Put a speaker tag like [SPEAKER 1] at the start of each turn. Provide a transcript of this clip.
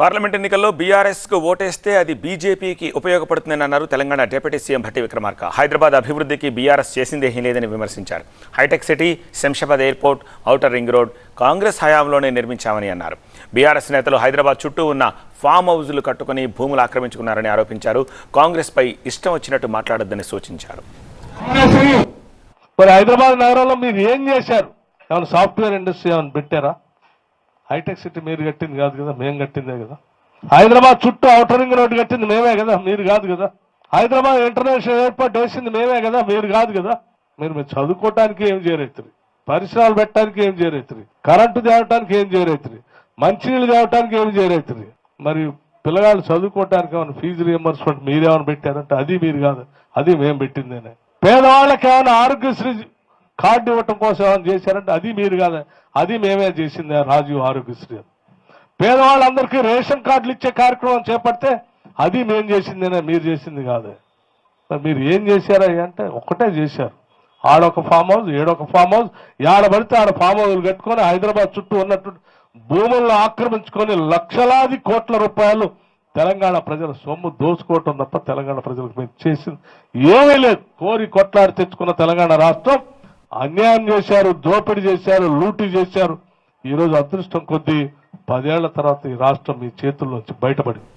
[SPEAKER 1] Parliament ఎన్నికల్లో బీఆర్ఎస్కు ఓటేస్తే అది బీజేపీకి ఉపయోగపడుతుందని అన్నారు తెలంగాణ డిప్యూటీ సీఎం భట్టి విక్రమార్క. హైదరాబాద్ అభివృద్ధికి బీఆర్ఎస్ చేసిందేమీ లేదని విమర్శించారు. Hitech city Shamshabad airport outer ring road Congress హయాంలోనే నిర్మించామని అన్నారు. బీఆర్ఎస్ నేతలు హైదరాబాద్ చుట్టూ ఉన్న ఫామ్ హౌజులు కట్టుకుని భూములు ఆక్రమించుకున్నారని ఆరోపించారు. కాంగ్రెస్పై ఇష్టం వచ్చినట్టు మాట్లాడొద్దని సూచించారు.
[SPEAKER 2] మరి హైదరాబాద్ నగరంలో మీరు ఏం చేశారు? ఏమైనా సాఫ్ట్వేర్ ఇండస్ట్రీ ఏమైనా పెట్టారా? హైటెక్ సిటీ మీరు కట్టింది కాదు కదా మేము కట్టిందే కదా. హైదరాబాద్ చుట్టూ అవుటర్ రింగ్ రోడ్డు కట్టింది మేమే కదా మీరు కాదు కదా. హైదరాబాద్ ఇంటర్నేషనల్ ఎయిర్పోర్ట్ వేసింది మేమే కదా మీరు కాదు కదా. మీరు మీరు చదువుకోవటానికి ఏం చేయరైతుంది పరిసరాలు పెట్టడానికి ఏం చేయరైతుంది కరెంటు తేవటానికి ఏం చేయరైతుంది మంచినీళ్ళు తేవటానికి ఏం చేయరైతుంది మరి పిల్లగాళ్ళు చదువుకోవటానికి ఏమైనా ఫీజు రియంబర్స్మెంట్ మీరేమైనా పెట్టారంటే అది మీరు కాదు అది మేము పెట్టిందేనే. పేదవాళ్ళకి ఏమైనా ఆరోగ్యశ్రీ కార్డు ఇవ్వటం కోసం ఏమైనా చేశారంటే అది మీరు కాదు అది మేమే చేసింది రాజీవ్ ఆరోగ్యశ్రీ. పేదవాళ్ళందరికీ రేషన్ కార్డులు ఇచ్చే కార్యక్రమం చేపడితే అది మేము చేసిందేనే మీరు చేసింది కాదు. మరి మీరు ఏం చేశారా అంటే ఒక్కటే చేశారు. ఆడొక ఫామ్ హౌస్ ఏడొక ఫామ్ హౌస్ ఆడ పడితే ఆడ ఫామ్ హౌస్ కట్టుకొని హైదరాబాద్ చుట్టూ ఉన్నట్టు భూములను ఆక్రమించుకొని లక్షలాది కోట్ల రూపాయలు తెలంగాణ ప్రజల సొమ్ము దోచుకోవటం తప్ప తెలంగాణ ప్రజలకు మేము చేసింది ఏమీ లేదు. కోరి కొట్లాడి తెచ్చుకున్న తెలంగాణ రాష్ట్రం అన్యాయం చేశారు దోపిడీ చేశారు లూటీ చేశారు. ఈరోజు అదృష్టం కొద్దీ పదేళ్ళ తర్వాత ఈ రాష్ట్రం మీ చేతుల్లోంచి బయటపడింది.